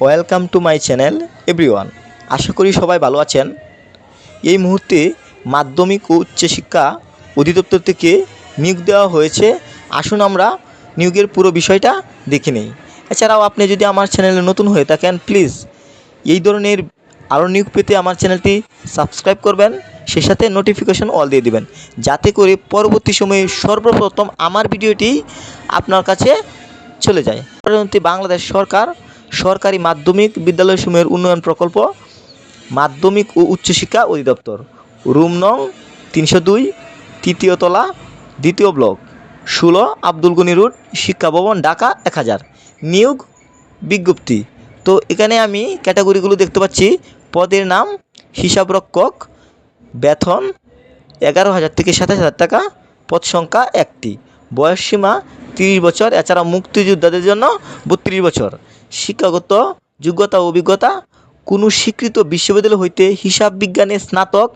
Welcome to my channel everyone আশা করি সবাই ভালো আছেন। এই মুহূর্তে মাধ্যমিক ও উচ্চশিক্ষা অধিদপ্তর থেকে নিয়োগ দেওয়া হয়েছে। আসুন আমরা নিয়োগের পুরো বিষয়টা দেখে নিই। এছাড়াও আপনি যদি আমার চ্যানেলে নতুন হয়ে থাকেন প্লিজ এই ধরনের আরও নিয়োগ পেতে আমার চ্যানেলটি সাবস্ক্রাইব করবেন সেই সাথে নোটিফিকেশন অল দিয়ে দিবেন। যাতে করে পরবর্তী সময়ে সর্বপ্রথম আমার ভিডিওটি আপনার কাছে চলে যায়। বাংলাদেশ সরকার সরকারি মাধ্যমিক বিদ্যালয়সমূহের উন্নয়ন প্রকল্প, মাধ্যমিক ও উচ্চশিক্ষা অধিদপ্তর। রুম নং তিনশো দুই, তৃতীয় তলা, দ্বিতীয় ব্লক, ষোলো আব্দুল গনি শিক্ষা ভবন, ঢাকা এক হাজার। নিয়োগ বিজ্ঞপ্তি। তো এখানে আমি ক্যাটাগরিগুলো দেখতে পাচ্ছি। পদের নাম হিসাবরক্ষক বেতন এগারো হাজার থেকে সাতাশ হাজার টাকা, পদ সংখ্যা একটি। বয়সসীমা তিরিশ বছর এছাড়া মুক্তিযোদ্ধাদের জন্য বত্রিশ বছর। শিক্ষাগত যোগ্যতা ও অভিজ্ঞতা, কোনো স্বীকৃত বিশ্ববিদ্যালয় হইতে হিসাব বিজ্ঞানে স্নাতক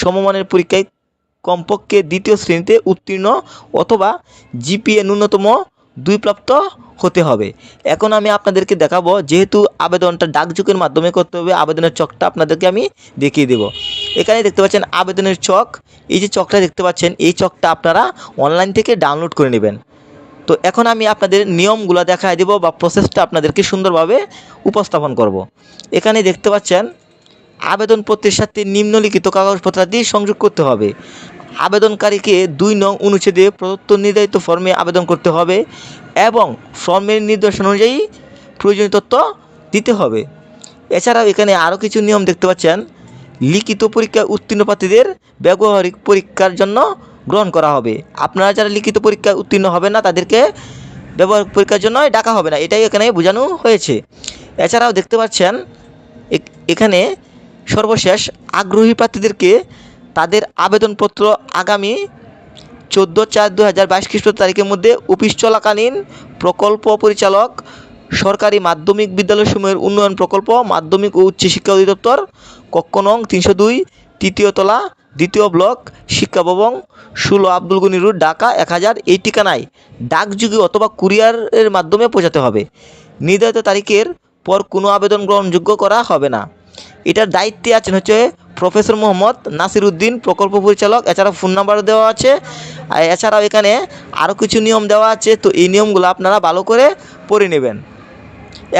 সমমানের পরীক্ষায় কমপক্ষে দ্বিতীয় শ্রেণীতে উত্তীর্ণ অথবা জিপিএ ন্যূনতম দুই প্রাপ্ত হতে হবে। এখন আমি আপনাদেরকে দেখাবো, যেহেতু আবেদনটা ডাকযোগের মাধ্যমে করতে হবে, আবেদনের চকটা আপনাদেরকে আমি দেখিয়ে দেব। এখানে দেখতে পাচ্ছেন আবেদনের চক। এই যে চকটা দেখতে পাচ্ছেন, এই চকটা আপনারা অনলাইন থেকে ডাউনলোড করে নেবেন। তো এখন আমি আপনাদের নিয়মগুলো দেখায় দেব বা প্রসেসটা আপনাদেরকে সুন্দরভাবে উপস্থাপন করব। এখানে দেখতে পাচ্ছেন আবেদনপত্রের সাথে নিম্নলিখিত কাগজপত্রাদি সংযোগ করতে হবে আবেদনকারীকে দুই নং অনুচ্ছেদে প্রদত্ত নির্ধারিত ফর্মে আবেদন করতে হবে এবং ফর্মের নির্দেশনা অনুযায়ী প্রয়োজনীয় তথ্য দিতে হবে এছাড়াও এখানে আরও কিছু নিয়ম দেখতে পাচ্ছেন, লিখিত পরীক্ষায় উত্তীর্ণ প্রার্থীদের ব্যবহারিক পরীক্ষার জন্য গ্রহণ করা হবে। আপনারা যারা লিখিত পরীক্ষায় উত্তীর্ণ হবে না, তাদেরকে ব্যবহারিক পরীক্ষার জন্য ডাকা হবে না। এটাই এখানে বোঝানো হয়েছে। এছাড়াও দেখতে পাচ্ছেন এখানে সর্বশেষ আগ্রহী প্রার্থীদেরকে তাদের আবেদনপত্র আগামী চোদ্দ চার দু হাজার বাইশ খ্রিস্ট তারিখের মধ্যে অফিস চলাকালীন প্রকল্প পরিচালক, সরকারি মাধ্যমিক বিদ্যালয়সমূহের উন্নয়ন প্রকল্প, মাধ্যমিক ও উচ্চশিক্ষা অধিদপ্তর, কক্ষ নং তিনশো দুই, তৃতীয় তলা দ্বিতীয় ব্লক শিক্ষা ভবন ষোলো আব্দুল গনি রোড, ঢাকা, এক হাজার এই ঠিকানায় ডাকযোগে অথবা কুরিয়ারের মাধ্যমে পৌঁছাতে হবে। নির্ধারিত তারিখের পর কোনো আবেদন গ্রহণযোগ্য করা হবে না। এটার দায়িত্বে আছেন হচ্ছে প্রফেসর মোহাম্মদ নাসির উদ্দিন, প্রকল্প পরিচালক এছাড়াও ফোন নাম্বার দেওয়া আছে। এছাড়াও এখানে আরও কিছু নিয়ম দেওয়া আছে, তো এই নিয়মগুলো আপনারা ভালো করে পড়ে নেবেন।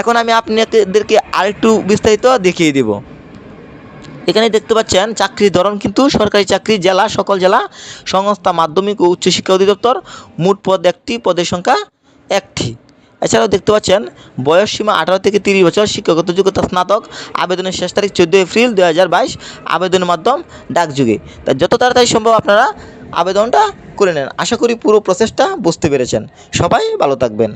এখন আমি আপনাদেরকে আরেকটু বিস্তারিত দেখিয়ে দেব। এখানে দেখতে পাচ্ছেন, চাকরির ধরন কিন্তু সরকারি চাকরি, জেলা, সকল জেলা, সংস্থা, মাধ্যমিক ও উচ্চশিক্ষা অধিদপ্তর, মোট পদ একটি, পদের সংখ্যা একটি। এছাড়াও দেখতে পাচ্ছেন, বয়স সীমা আঠারো থেকে তিরিশ বছর, শিক্ষাগত যোগ্যতা স্নাতক, আবেদনের শেষ তারিখ চোদ্দোই এপ্রিল দু হাজার বাইশ আবেদনের মাধ্যম ডাকযুগে। তা যত তাড়াতাড়ি সম্ভব আপনারা আবেদনটা করে নেন। আশা করি পুরো প্রসেসটা বুঝতে পেরেছেন। সবাই ভালো থাকবেন।